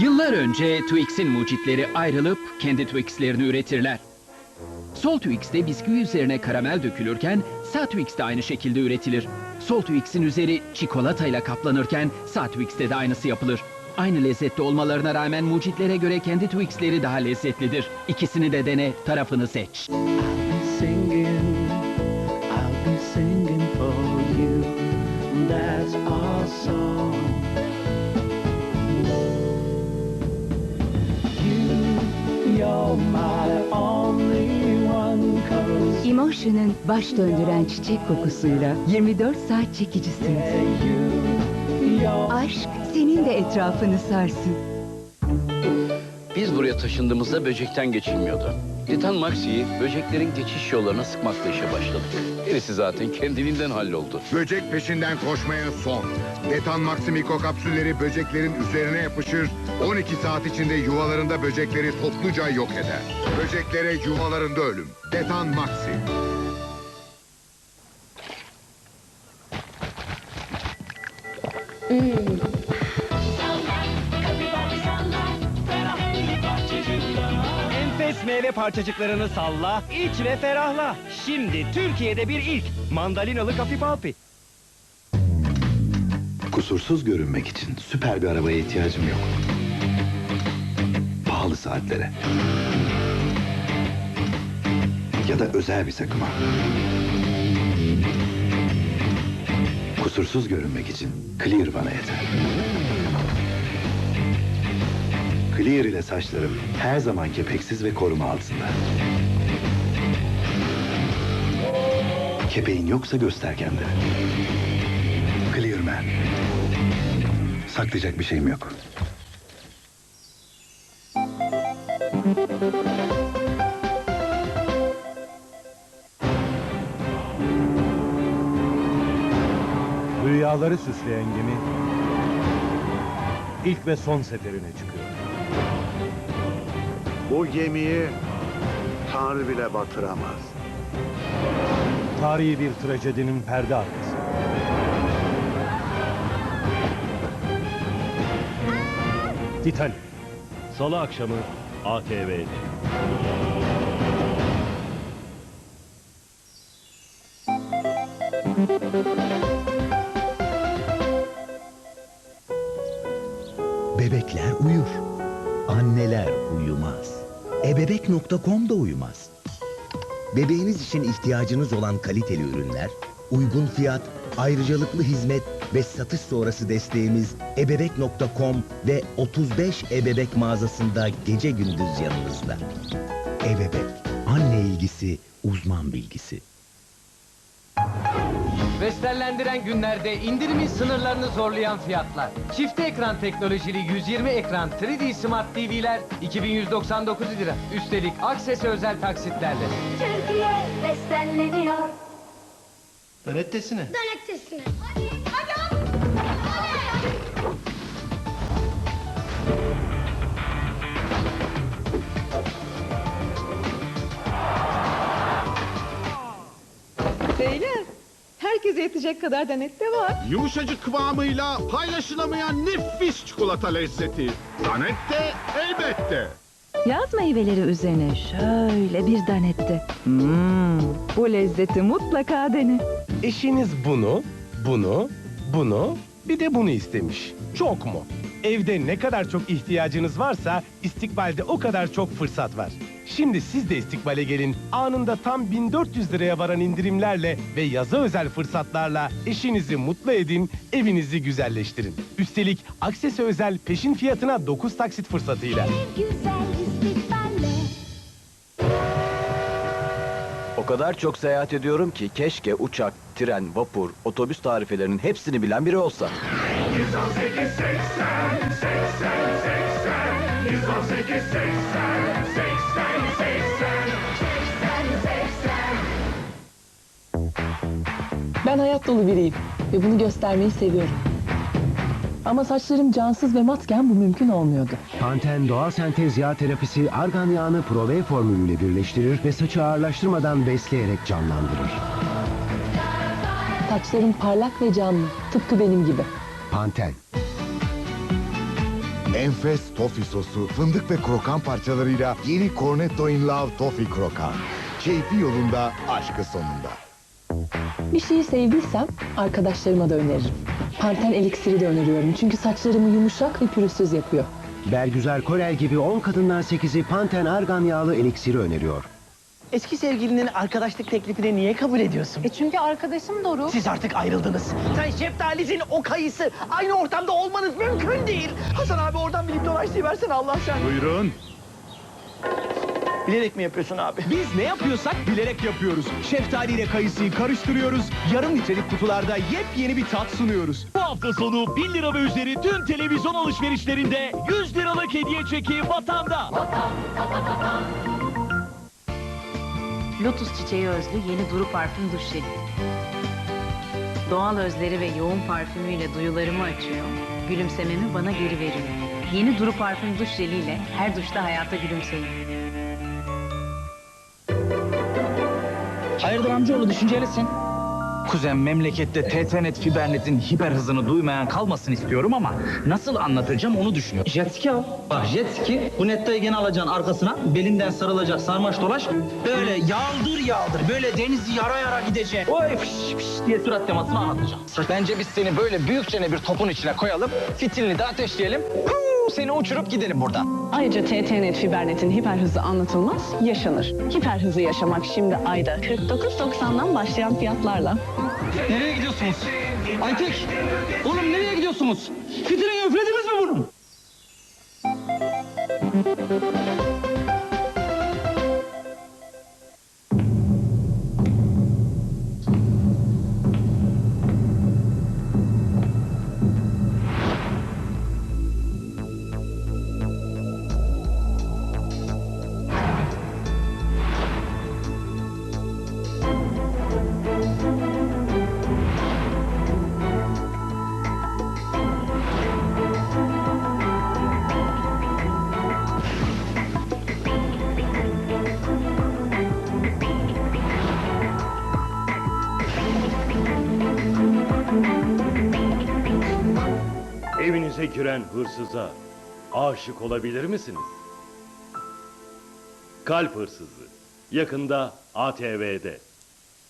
Yıllar önce Twix'in mucitleri ayrılıp kendi Twix'lerini üretirler. Sol Twix'te bisküvi üzerine karamel dökülürken sağ Twix de aynı şekilde üretilir. Sol Twix'in üzeri çikolatayla kaplanırken sağ Twix'te de aynısı yapılır. Aynı lezzette olmalarına rağmen mucitlere göre kendi Twix'leri daha lezzetlidir. İkisini de dene, tarafını seç. singing, Emotion'ın baş döndüren çiçek kokusuyla 24 saat çekicisin. you, you're Aşk senin de etrafını sarsın. Biz buraya taşındığımızda böcekten geçilmiyordu. Titan Maxi'yi böceklerin geçiş yollarına sıkmakla işe başladık. Gerisi zaten kendiliğinden halloldu. Böcek peşinden koşmaya son. Detan Maximiko kapsülleri böceklerin üzerine yapışır. 12 saat içinde yuvalarında böcekleri topluca yok eder. Böceklere yuvalarında ölüm. Detan Maxi. Enfes meyve parçacıklarını salla, iç ve ferahla. Şimdi Türkiye'de bir ilk mandalinalı kafi palpi. Kusursuz görünmek için süper bir arabaya ihtiyacım yok. Pahalı saatlere. Ya da özel bir takıma. Kusursuz görünmek için Clear bana yeter. Clear ile saçlarım her zaman kepeksiz ve koruma altında. Kepeğin yoksa göster kendini. Clear Man. Saklayacak bir şeyim yok. Rüyaları süsleyen gemi ilk ve son seferine çıkıyor. Bu gemiyi Tanrı bile batıramaz. Tarihi bir trajedinin perde arkası. Titanic. Salı akşamı ATV'de. Bebekler uyur. Anneler uyumaz. Ebebek.com da uyumaz. Bebeğiniz için ihtiyacınız olan kaliteli ürünler, uygun fiyat, ayrıcalıklı hizmet ve satış sonrası desteğimiz ebebek.com ve 35 ebebek mağazasında gece gündüz yanınızda. Ebebek, anne ilgisi, uzman bilgisi. Vestellendiren günlerde indirimin sınırlarını zorlayan fiyatlar. Çift ekran teknolojili 120 ekran 3D Smart TV'ler 2199 lira. Üstelik aksesi özel taksitlerle. Türkiye besleniyor. Önettesine. Dönektesine. Beyler, herkese yetecek kadar denette var. Yumuşacık kıvamıyla paylaşılamayan nefis çikolata lezzeti. Danette elbette. Yaz meyveleri üzerine şöyle bir danette. Hmm, bu lezzeti mutlaka dene. Eşiniz bunu, bunu, bunu, bir de bunu istemiş. Çok mu? Evde ne kadar çok ihtiyacınız varsa istikbalde o kadar çok fırsat var. Şimdi siz de istikbale gelin. Anında tam 1400 liraya varan indirimlerle ve yaza özel fırsatlarla eşinizi mutlu edin, evinizi güzelleştirin. Üstelik aksesi özel peşin fiyatına 9 taksit fırsatıyla. O kadar çok seyahat ediyorum ki keşke uçak, tren, vapur, otobüs tarifelerinin hepsini bilen biri olsa. Ben hayat dolu biriyim ve bunu göstermeyi seviyorum. Ama saçlarım cansız ve matken bu mümkün olmuyordu. Panten doğal sentez yağ terapisi argan yağını Provey formülüyle birleştirir ve saçı ağırlaştırmadan besleyerek canlandırır. Saçlarım parlak ve canlı, tıpkı benim gibi. Panten. Enfes tofi sosu, fındık ve krokan parçalarıyla yeni Cornetto in Love Toffee Krokan. Keyfi yolunda, aşkı sonunda. Bir şeyi sevdiysem arkadaşlarıma da öneririm. Panten eliksiri de öneriyorum çünkü saçlarımı yumuşak ve pürüzsüz yapıyor. Bergüzar Korel gibi 10 kadından 8'i Panten argan yağlı eliksiri öneriyor. Eski sevgilinin arkadaşlık teklifini niye kabul ediyorsun? E çünkü arkadaşım Doru. Siz artık ayrıldınız. Sen şeftalisin o kayısı. Aynı ortamda olmanız mümkün değil. Hasan abi oradan bilip dolaştığı versene Allah sen. Buyurun. Bilerek mi yapıyorsun abi? Biz ne yapıyorsak bilerek yapıyoruz. Şeftali ile kayısıyı karıştırıyoruz. Yarım litrelik kutularda yepyeni bir tat sunuyoruz. Bu hafta sonu 1000 lira ve üzeri tüm televizyon alışverişlerinde 100 liralık hediye çeki Vatan'da. Lotus çiçeği özlü yeni Duru parfüm duş jeli. Doğal özleri ve yoğun parfümüyle duyularımı açıyor. Gülümsememi bana geri veriyor. Yeni Duru parfüm duş jeliyle her duşta hayata gülümseyin. Hayırdır amcaoğlu düşüncelisin? Kuzen memlekette TTNet fibernetin hiper hızını duymayan kalmasın istiyorum ama nasıl anlatacağım onu düşünüyorum. Jet ski al. Bak jet ski bu nettayı gene alacaksın arkasına belinden sarılacak sarmaş dolaş böyle yağdır yağdır böyle denizi yara yara gidecek. Oy fış fış diye sürat temasını anlatacağım. Bence biz seni böyle büyükçene bir topun içine koyalım fitilini de ateşleyelim. Huu, Seni uçurup gidelim buradan. Ayrıca TTNet Fibernet'in hiper hızı anlatılmaz, yaşanır. Hiper hızı yaşamak şimdi ayda 49.90'dan başlayan fiyatlarla. Nereye gidiyorsunuz? Aytek! Oğlum nereye gidiyorsunuz? Fitilini üflediniz mi bunun? Evinize giren hırsıza aşık olabilir misiniz? Kalp Hırsızı yakında ATV'de.